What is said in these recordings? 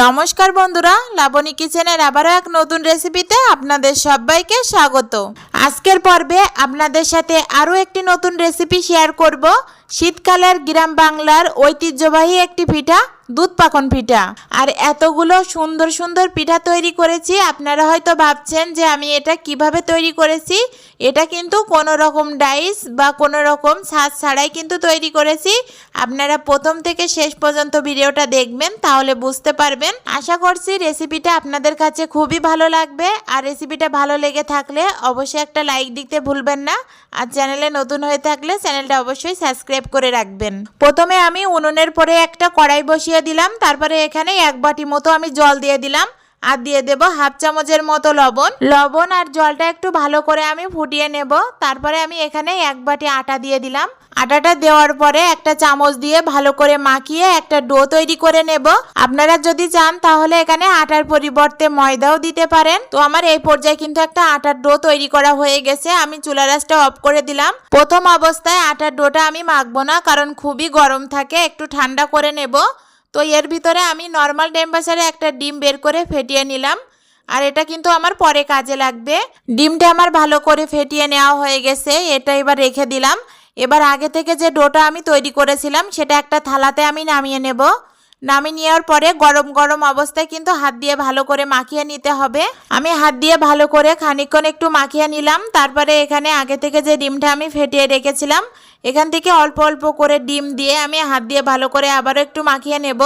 নমস্কার বন্ধুরা, লাবণী কিচেনের আবারও এক নতুন রেসিপিতে আপনাদের সবাইকে স্বাগত। আজকের পর্বে আপনাদের সাথে আরও একটি নতুন রেসিপি শেয়ার করব। শীতকালের গ্রাম বাংলার ঐতিহ্যবাহী একটি পিঠা দুধ পাকন পিঠা। আর এতগুলো সুন্দর সুন্দর পিঠা তৈরি করেছি, আপনারা হয়তো ভাবছেন যে আমি এটা কীভাবে তৈরি করেছি। এটা কিন্তু কোনো রকম ডাইস বা কোনো রকম ছাঁচ ছাড়াই কিন্তু তৈরি করেছি। আপনারা প্রথম থেকে শেষ পর্যন্ত ভিডিওটা দেখবেন, তাহলে বুঝতে পারবেন। আশা করছি রেসিপিটা আপনাদের কাছে খুবই ভালো লাগবে। আর রেসিপিটা ভালো লেগে থাকলে অবশ্যই একটা লাইক দিতে ভুলবেন না। আর চ্যানেলে নতুন হয়ে থাকলে চ্যানেলটা অবশ্যই সাবস্ক্রাইব করে রাখবেন। প্রথমে আমি উনুনের পরে একটা কড়াই বসিয়ে দিলাম, তারপরে এখানে এক বাটি মতো আমি জল দিয়ে দিলাম, আর দিয়ে দেব হাফ চামচের মতো লবণ। লবণ আর জলটা একটু ভালো করে আমি ফুটিয়ে নেব, তারপরে আমি এখানে এক বাটি আটা দিয়ে দিলাম। আটাটা দেওয়ার পরে একটা চামচ দিয়ে ভালো করে মাখিয়ে একটা ডো তৈরি করে নেব। আপনারা যদি চান তাহলে এখানে আটার পরিবর্তে ময়দাও দিতে পারেন। তো আমার এই পর্যায়ে কিন্তু একটা আটার ডো তৈরি করা হয়ে গেছে, আমি চুলা রাসটা অফ করে দিলাম। প্রথম অবস্থায় আটার ডোটা আমি মাখবো না, কারণ খুবই গরম থাকে, একটু ঠান্ডা করে নেব। তো এর ভিতরে আমি নর্মাল টেম্পারেচারে একটা ডিম বের করে ফেটিয়ে নিলাম। আর এটা কিন্তু আমার পরে কাজে লাগবে। ডিমটা আমার ভালো করে ফেটিয়ে নেওয়া হয়ে গেছে, এটা এবার রেখে দিলাম। এবার আগে থেকে যে ডোটা আমি তৈরি করেছিলাম, সেটা একটা থালাতে আমি নামিয়ে নেব। নামিয়ে নেওয়ার পরে গরম গরম অবস্থায় কিন্তু হাত দিয়ে ভালো করে মাখিয়ে নিতে হবে। আমি হাত দিয়ে ভালো করে খানিকক্ষণ একটু মাখিয়ে নিলাম। তারপরে এখানে আগে থেকে যে ডিমটা আমি ফেটিয়ে রেখেছিলাম, এখান থেকে অল্প অল্প করে ডিম দিয়ে আমি হাত দিয়ে ভালো করে আবারও একটু মাখিয়ে নেব।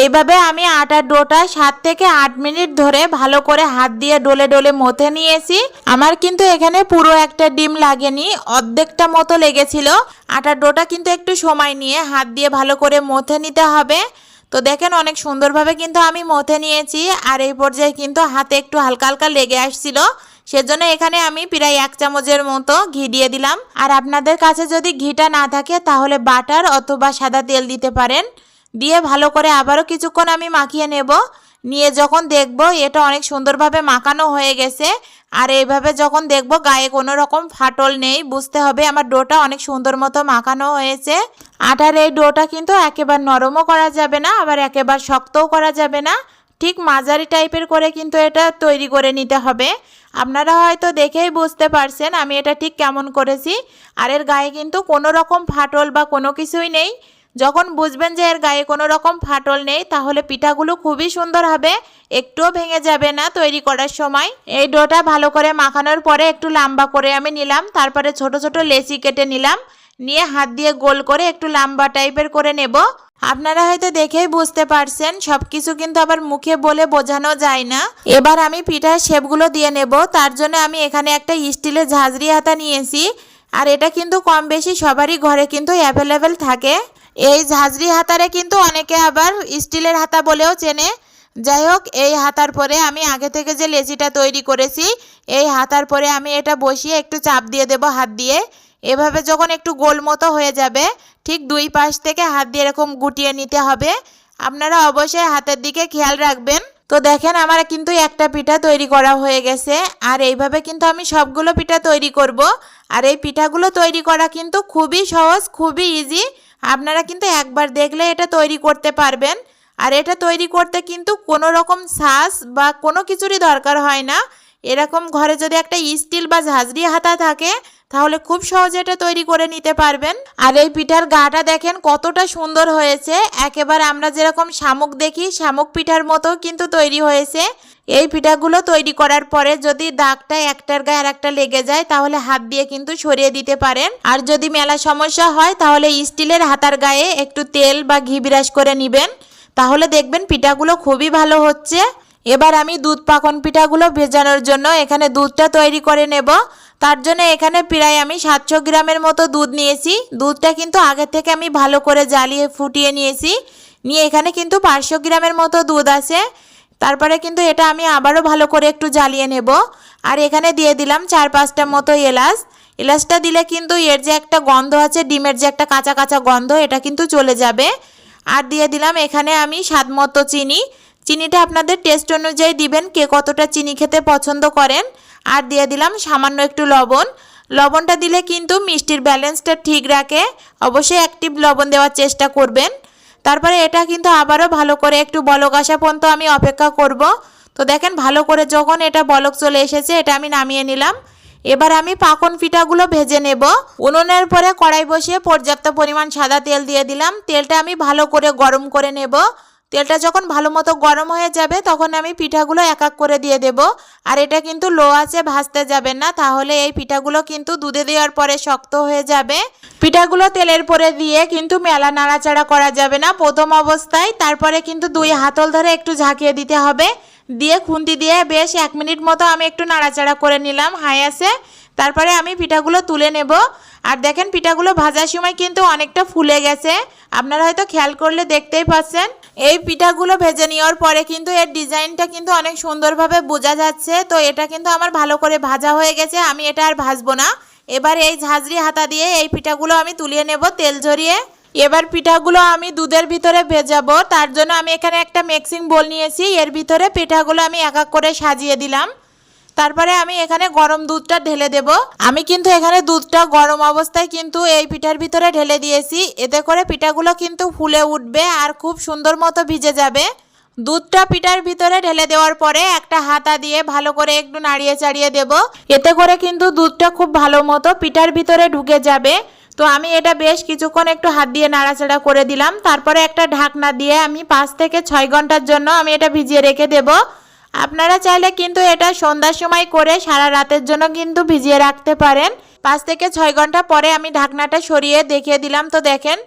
এইভাবে আমি আটার ডোটা সাত থেকে আট মিনিট ধরে ভালো করে হাত দিয়ে ডলে ডলে মথে নিয়েছি। আমার কিন্তু এখানে পুরো একটা ডিম লাগেনি, অর্ধেকটা মতো লেগেছিল। আটার ডোটা কিন্তু একটু সময় নিয়ে হাত দিয়ে ভালো করে মথে নিতে হবে। তো দেখেন অনেক সুন্দরভাবে কিন্তু আমি মথে নিয়েছি, আর এই পর্যায়ে কিন্তু হাতে একটু হালকা হালকা লেগে আসছিল। সেজন্য এখানে আমি প্রায় এক চামচের মতো ঘি দিয়ে দিলাম। আর আপনাদের কাছে যদি ঘিটা না থাকে, তাহলে বাটার অথবা সাদা তেল দিতে পারেন। দিয়ে ভালো করে আবারও কিছুক্ষণ আমি মাখিয়ে নেব। নিয়ে যখন দেখব, এটা অনেক সুন্দরভাবে মাখানো হয়ে গেছে। আর এইভাবে যখন দেখব, গায়ে কোনো রকম ফাটল নেই। বুঝতে হবে আমার ডোটা অনেক সুন্দর মতো মাখানো হয়েছে। আটার এই ডোটা কিন্তু একেবারে নরমও করা যাবে না, আবার একেবারে শক্তও করা যাবে না। ঠিক মাঝারি টাইপের করে কিন্তু এটা তৈরি করে নিতে হবে। আপনারা হয়তো দেখেই বুঝতে পারছেন আমি এটা ঠিক কেমন করেছি। আর এর গায়ে কিন্তু কোনো রকম ফাটল বা কোনো কিছুই নেই। যখন বুঝবেন যে এর গায়ে কোনো রকম ফাটল নেই, তাহলে পিঠাগুলো খুবই সুন্দর হবে। একটুও ভেঙে যাবে না তৈরি করার সময়। এই ডোটা ভালো করে মাখানোর পরে একটু লম্বা করে আমি নিলাম। তারপরে ছোট ছোট লেচি কেটে নিলাম। নিয়ে হাত দিয়ে গোল করে একটু লম্বা টাইপের করে নেব। আপনারা হয়তো দেখেই বুঝতে পারছেন, সবকিছু কিন্তু আবার মুখে বলে বোঝানো যায় না। এবার আমি পিঠার শেপগুলো দিয়ে নেব। তার জন্য আমি এখানে একটা স্টিলের ঝাঁঝরি হাতা নিয়েছি। আর এটা কিন্তু কম বেশি সবারই ঘরে কিন্তু অ্যাভেলেবেল থাকে। এই ঝাঁঝরি হাতারে কিন্তু অনেকে আবার স্টিলের হাতা বলেও চেনে। যাই হোক, এই হাতার পরে আমি আগে থেকে যে লেচিটা তৈরি করেছি, এই হাতার পরে আমি এটা বসিয়ে একটু চাপ দিয়ে দেব হাত দিয়ে। এভাবে যখন একটু গোল মতো হয়ে যাবে, ঠিক দুই পাশ থেকে হাত দিয়ে এরকম গুটিয়ে নিতে হবে। আপনারা অবশ্যই হাতের দিকে খেয়াল রাখবেন। তো দেখেন, আমার কিন্তু একটা পিঠা তৈরি করা হয়ে গেছে। আর এইভাবে কিন্তু আমি সবগুলো পিঠা তৈরি করব। আর এই পিঠাগুলো তৈরি করা কিন্তু খুবই সহজ, খুবই ইজি আপনারা কিন্তু একবার দেখলে এটা তৈরি করতে পারবেন। আর এটা তৈরি করতে কিন্তু কোনো রকম শ্বাস বা কোনো কিছুরই দরকার হয় না। এরকম ঘরে যদি একটা স্টিল বা ঝাঁঝরি হাতা থাকে তাহলে খুব সহজে এটা তৈরি করে নিতে পারবেন। আর এই পিঠার গাটা দেখেন কতটা সুন্দর হয়েছে। একেবারে আমরা যেরকম শামুক দেখি, শামুক পিঠার মতো কিন্তু তৈরি হয়েছে। এই পিঠাগুলো তৈরি করার পরে যদি দাগটা একটার গায়ে আর একটা লেগে যায়, তাহলে হাত দিয়ে কিন্তু সরিয়ে দিতে পারেন। আর যদি মেলা সমস্যা হয়, তাহলে স্টিলের হাতার গায়ে একটু তেল বা ঘি বিরাজ করে নেবেন। তাহলে দেখবেন পিঠাগুলো খুবই ভালো হচ্ছে। এবার আমি দুধ পাকন পিঠাগুলো ভেজানোর জন্য এখানে দুধটা তৈরি করে নেব। তার জন্য এখানে প্রায় আমি সাতশো গ্রামের মতো দুধ নিয়েছি। দুধটা কিন্তু আগে থেকে আমি ভালো করে জ্বালিয়ে ফুটিয়ে নিয়েছি। নিয়ে এখানে কিন্তু পাঁচশো গ্রামের মতো দুধ আছে। তারপরে কিন্তু এটা আমি আবারও ভালো করে একটু জ্বালিয়ে নেব। আর এখানে দিয়ে দিলাম চার পাঁচটা মতো এলাচ। এলাচটা দিলে কিন্তু এর যে একটা গন্ধ আছে, ডিমের যে একটা কাঁচা কাঁচা গন্ধ, এটা কিন্তু চলে যাবে। আর দিয়ে দিলাম এখানে আমি স্বাদ মতো চিনি। চিনিটা আপনাদের টেস্ট অনুযায়ী দিবেন, কে কতটা চিনি খেতে পছন্দ করেন। আর দিয়ে দিলাম সামান্য একটু লবণ। লবণটা দিলে কিন্তু মিষ্টির ব্যালেন্সটা ঠিক রাখে। অবশ্যই অ্যাক্টিভ লবণ দেওয়ার চেষ্টা করবেন। তারপরে এটা কিন্তু আবারও ভালো করে একটু বলক আসা পর্যন্ত আমি অপেক্ষা করব। তো দেখেন ভালো করে যখন এটা বলক চলে এসেছে, এটা আমি নামিয়ে নিলাম। এবার আমি পাকন পিঠাগুলো ভেজে নেব। উনুনের পরে কড়াই বসিয়ে পর্যাপ্ত পরিমাণ সাদা তেল দিয়ে দিলাম। তেলটা আমি ভালো করে গরম করে নেব। তেলটা যখন ভালো মতো গরম হয়ে যাবে, তখন আমি পিঠাগুলো এক এক করে দিয়ে দেব। আর এটা কিন্তু লো আছে ভাজতে যাবে না, তাহলে এই পিঠাগুলো কিন্তু দুধে দেওয়ার পরে শক্ত হয়ে যাবে। পিঠাগুলো তেলের পরে দিয়ে কিন্তু মেলা নাড়াচাড়া করা যাবে না, প্রথম অবস্থায়। তারপরে কিন্তু দুই হাতল ধরে একটু ঝাঁকিয়ে দিতে হবে। দিয়ে খুন্তি দিয়ে বেশ এক মিনিট মতো আমি একটু নাড়াচাড়া করে নিলাম হাই আছে তারপরে আমি পিঠাগুলো তুলে নেব। আর দেখেন পিঠাগুলো ভাজার সময় কিন্তু অনেকটা ফুলে গেছে। আপনারা হয়তো খেয়াল করলে দেখতেই পাচ্ছেন। এই পিঠাগুলো ভেজে নেওয়ার পরে কিন্তু এর ডিজাইনটা কিন্তু অনেক সুন্দরভাবে বোঝা যাচ্ছে। তো এটা কিন্তু আমার ভালো করে ভাজা হয়ে গেছে, আমি এটা আর ভাজবো না। এবার এই ঝাঁঝরি হাতা দিয়ে এই পিঠাগুলো আমি তুলিয়ে নেব তেল ঝরিয়ে। এবার পিঠাগুলো আমি দুধের ভিতরে ভেজাবো। তার জন্য আমি এখানে একটা মিক্সিং বোল নিয়েছি। এর ভিতরে পিঠাগুলো আমি এক এক করে সাজিয়ে দিলাম। তারপরে আমি এখানে গরম দুধটা ঢেলে দেব। আমি কিন্তু এখানে দুধটা গরম অবস্থায় কিন্তু এই পিঠার ভিতরে ঢেলে দিয়েছি। এতে করে পিঠাগুলো কিন্তু ফুলে উঠবে আর খুব সুন্দর মতো ভিজে যাবে। দুধটা পিঠার ভিতরে ঢেলে দেওয়ার পরে একটা হাতা দিয়ে ভালো করে একটু নাড়িয়ে চাড়িয়ে দেব। এতে করে কিন্তু দুধটা খুব ভালো মতো পিঠার ভিতরে ঢুকে যাবে। তো আমি এটা বেশ কিছুক্ষণ একটু হাত দিয়ে নাড়াচাড়া করে দিলাম। তারপরে একটা ঢাকনা দিয়ে আমি পাঁচ থেকে ছয় ঘণ্টার জন্য আমি এটা ভিজিয়ে রেখে দেব। আপনারা চাইলে কিন্তু এটা সন্ধ্যার সময় করে সারা রাতের জন্য কিন্তু ভিজিয়ে রাখতে পারেন। পাঁচ থেকে ছয় ঘণ্টা পরে আমি ঢাকনাটা সরিয়ে দেখিয়ে দিলাম। তো দেখেন,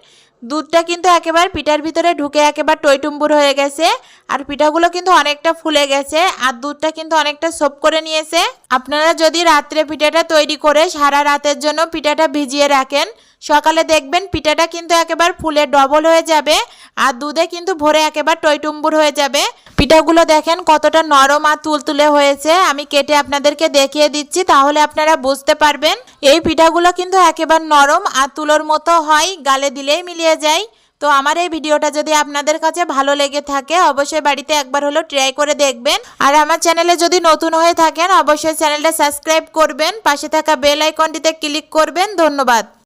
দুধটা কিন্তু একেবারে পিঠার ভিতরে ঢুকে একেবারে টইটুম্বুর হয়ে গেছে। আর পিঠাগুলো কিন্তু অনেকটা ফুলে গেছে আর দুধটা কিন্তু অনেকটা সোপ করে নিয়েছে। আপনারা যদি রাত্রে পিঠাটা তৈরি করে সারা রাতের জন্য পিঠাটা ভিজিয়ে রাখেন সকালে দেখবেন পিঠাটা কিন্তু একেবারে ফুলে ডবল হয়ে যাবে আর দুধে কিন্তু ভরে একেবারে টইটুম্বুর হয়ে যাবে। পিঠাগুলো দেখেন কতটা নরম আর তুলতুলে হয়েছে। আমি কেটে আপনাদেরকে দেখিয়ে দিচ্ছি, তাহলে আপনারা বুঝতে পারবেন। এই পিঠাগুলো কিন্তু একেবারে নরম আর তুলোর মতো হয়, গালে দিলেই মিলিয়ে যায়। তো আমার এই ভিডিওটা যদি আপনাদের কাছে ভালো লেগে থাকে, অবশ্যই বাড়িতে একবার হলো ট্রাই করে দেখবেন। আর আমার চ্যানেলে যদি নতুন হয়ে থাকেন, অবশ্যই চ্যানেলটা সাবস্ক্রাইব করবেন, পাশে থাকা বেল আইকনটিতে ক্লিক করবেন। ধন্যবাদ।